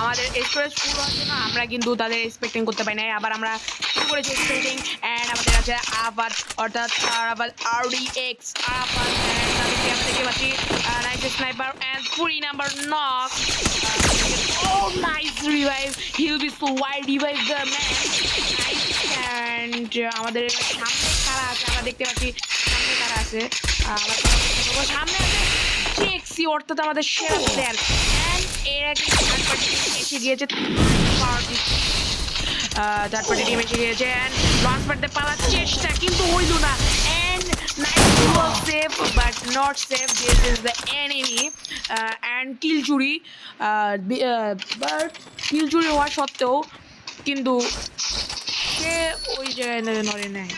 আমাদের storage full হওয়ার জন্য আমরা কিন্তু তাদের এক্সপেক্টিং করতে পারি না আবার আমরা শুরু করেছি এক্সপেক্টিং অ্যান্ড আমাদের আছে আবার অর্থাৎ আবার আরডি এক্স আবার তাদেরকে আমরা দেখতে পাচ্ছি nice sniper and three number knock revive. He'll be so wide revive the man. Nice. And uh, আমাদের সামনে কারা আছে আমরা দেখতে পাচ্ছি সামনে কারা আছে সামনে আছে অর্থাৎ আমাদের সেরা প্লেয়ার অ্যান্ড এর আগে এসে গিয়েছে থার্ড পার্টি টিম এসে গিয়েছে অ্যান্ড লঞ্চ পার্টিতে পালার চেষ্টা কিন্তু হইল না। And safe but not safe this is the enemy uh, and কিলচুরি বাট কিলচুরি হওয়া সত্ত্বেও কিন্তু সে ওই জায়গায় নড়ে নেয়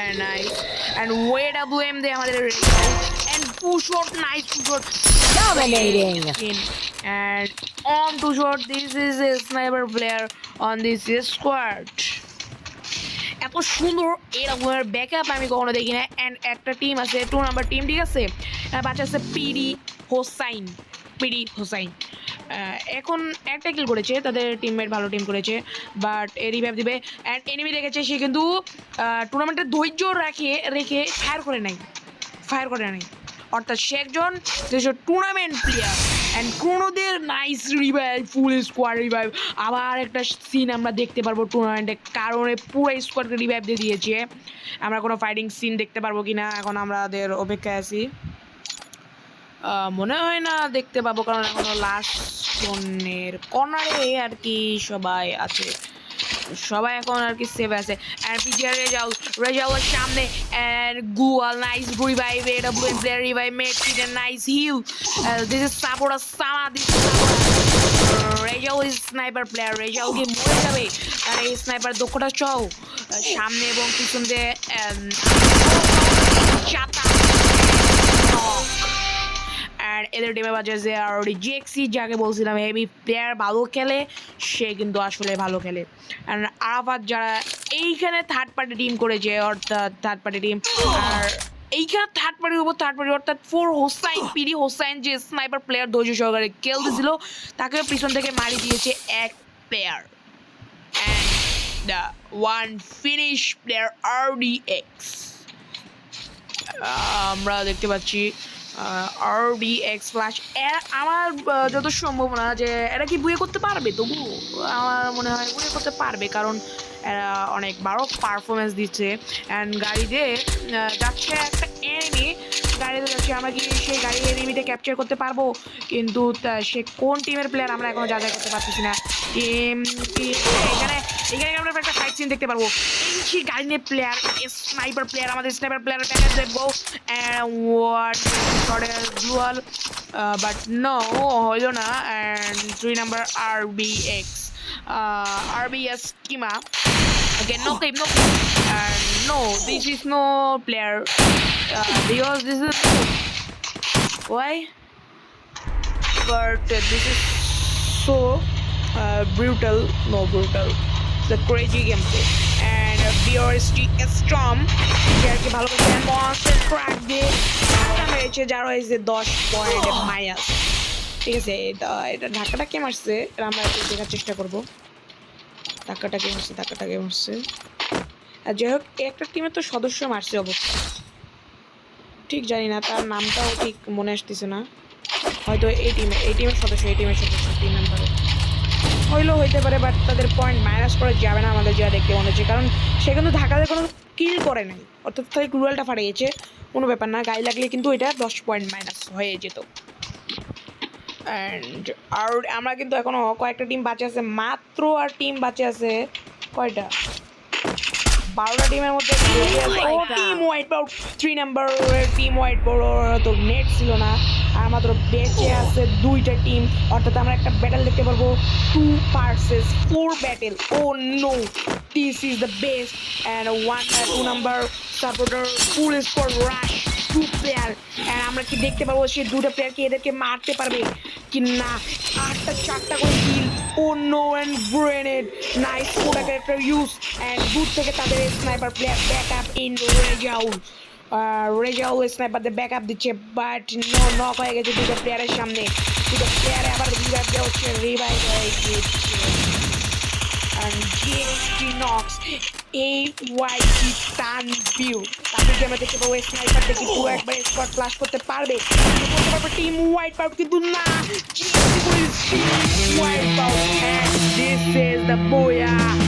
and nice and way WM দিয়ে আমাদের and push shot nice push shot Dominating. and on to shot this is a sniper player on this squad এত সুন্দর এরকম ব্যাকআপ আমি কখনো দেখি না অ্যান্ড একটা টিম আছে টু নাম্বার টিম ঠিক আছে বাচ্চা আছে পিডি হোসাইন পিডি হোসাইন এখন একটা কিল করেছে, তাদের টিমমেট ভালো টিম করেছে বাট এ রিভাইভ দিবে। অ্যান্ড এনিমি রেখেছে, সে কিন্তু টুর্নামেন্টে ধৈর্য রাখে রেখে ফায়ার করে নাই। ফায়ার করে নাই। অর্থাৎ সে একজন tournament player and কোনোদের nice revive full squad revive আবার একটা সিন আমরা দেখতে পারব টুর্নামেন্টে কারণে পুরো স্কোয়াডকে রিভাইভ দিয়ে দিয়েছে। আমরা কোনো ফাইটিং সিন দেখতে পারব কি না এখন আমাদের অপেক্ষায় আছি। মনে হয় না দেখতে পাবো কারণ এখনও লাস্ট জনের কর্নারে আর কি সবাই আছে। সবাই এখন আর কি সেভ আছে। এন্ড পিজিআর রেজাল রেজালের সামনে এন্ড গুয়াল নাইস রিভাইভ এটা blue player revive made it nice heal this is supporter সামা this Rezal is sniper player Rezal কি মরে যাবে। আর এই স্নাইপার দক্ষতা চাও সামনে এবং পিছন দিয়ে um, চাতা এদের টিমে বাজে যে আর জেক্সি যাকে বলছিলাম হেভি প্লেয়ার ভালো খেলে, সে কিন্তু আসলে ভালো খেলে। আর আরাফাত যারা এইখানে থার্ড পার্টি টিম করেছে, অর্থাৎ থার্ড পার্টি টিম আর এইখানে থার্ড পার্টির উপর থার্ড পার্টি অর্থাৎ ফোর হোসাইন পিডি হোসাইন যে স্নাইপার প্লেয়ার ধৈর্য সহকারে খেলতেছিল তাকে পিছন থেকে মারি দিয়েছে এক player one finish player R D X আমরা দেখতে পাচ্ছি আর ডি এক্স ফ্ল্যাশ আমার যত সম্ভাবনা যে এরা কি বুয়ে করতে পারবে? তবু আমার মনে হয় বুয়ে করতে পারবে, কারণ এরা অনেক বড় পারফরমেন্স দিচ্ছে। অ্যান্ড গাড়িতে যাচ্ছে একটা এনিমি গাড়িতে যাচ্ছে, আমরা কি সেই গাড়ি এনিমিতে ক্যাপচার করতে পারব? কিন্তু সে কোন টিমের প্লেয়ার আমরা এখনও যাচাই করতে পারতেছি না। টিম এখানে এখানে আমরা একটা ফাইট সিন দেখতে পারব এই সেই গাড়ি নিয়ে প্লেয়ার স্নাইপার প্লেয়ার আমাদের স্নাইপার প্লেয়ার প্যাকেজ দেখব ওয়াট ডুয়াল বাট নো হইল না and three number R B X R B S keema Again, no clip, no clip. And no, this is no player. Uh, because this is. Why? But uh, this is so uh, brutal. No, brutal. The crazy gameplay. And uh, BRSG Storm. যাকে ভালোবাসে monster track দিয়ে ধাক্কা মেরেছে যার হয়েছে দশ point minus ঠিক আছে এটা এটা ধাক্কাটা কে মারছে? আমরা একটু দেখার চেষ্টা করব। ধাক্কাটা কে মারছে ধাক্কাটা কে মারছে? আর যাই হোক একটা টিমের তো সদস্য মারছে অবশ্য ঠিক জানি না তার নামটাও ঠিক মনে আসতেছে না। হয়তো এই টিমে এই টিমের সদস্য এই টিমের সদস্য তিন নাম্বারে হইলেও হইতে পারে বাট তাদের পয়েন্ট মাইনাস করে যাবে না আমাদের যা দেখতে মনে হচ্ছে। কারণ সে কিন্তু ঢাকাতে কোনো কিল করে নাই। অর্থাৎ তাই গ্লুয়ালটা ফাটিয়েছে কোনো ব্যাপার না। গায়ে লাগলে কিন্তু এটা দশ পয়েন্ট মাইনাস হয়ে যেত। অ্যান্ড আর আমরা কিন্তু এখনও কয়েকটা টিম বাঁচে আছে মাত্র আর টিম বাঁচে আছে কয়টা? বারোটা টিমের মধ্যে team white out three number team white বড় তো নেট ছিল না। আর মাত্র বেঁচে আছে দুইটা টিম অর্থাৎ আমরা একটা ব্যাটেল দেখতে পারব। Two purchase four battle oh no this is the best and one two number supporter full score rush two player and আমরা কি দেখতে পারব সেই দুটো প্লেয়ার কি এদেরকে মারতে পারবে? কি না? আটটা চারটা করে kill oh no and grenade nice product একটা ইউজ অ্যান্ড দূর থেকে তাদের sniper player back up in Rezaul স্নাইপারদের back up দিচ্ছে বাট নো নক হয়ে গেছে দুটো প্লেয়ারের সামনে। দুটো প্লেয়ারে আবার রিভাইভ দেওয়া হচ্ছে রিভাইভ হয়ে গেছে। and GXT Knox AYT Tanview তাদের যে আমরা দেখতে পাবো স্নাইপার দেখি পুরো একবার ফ্লাশ করতে পারবে। করতে পারবে হোয়াইট পাউট কিন্তু হোয়াইট পাউট the booyah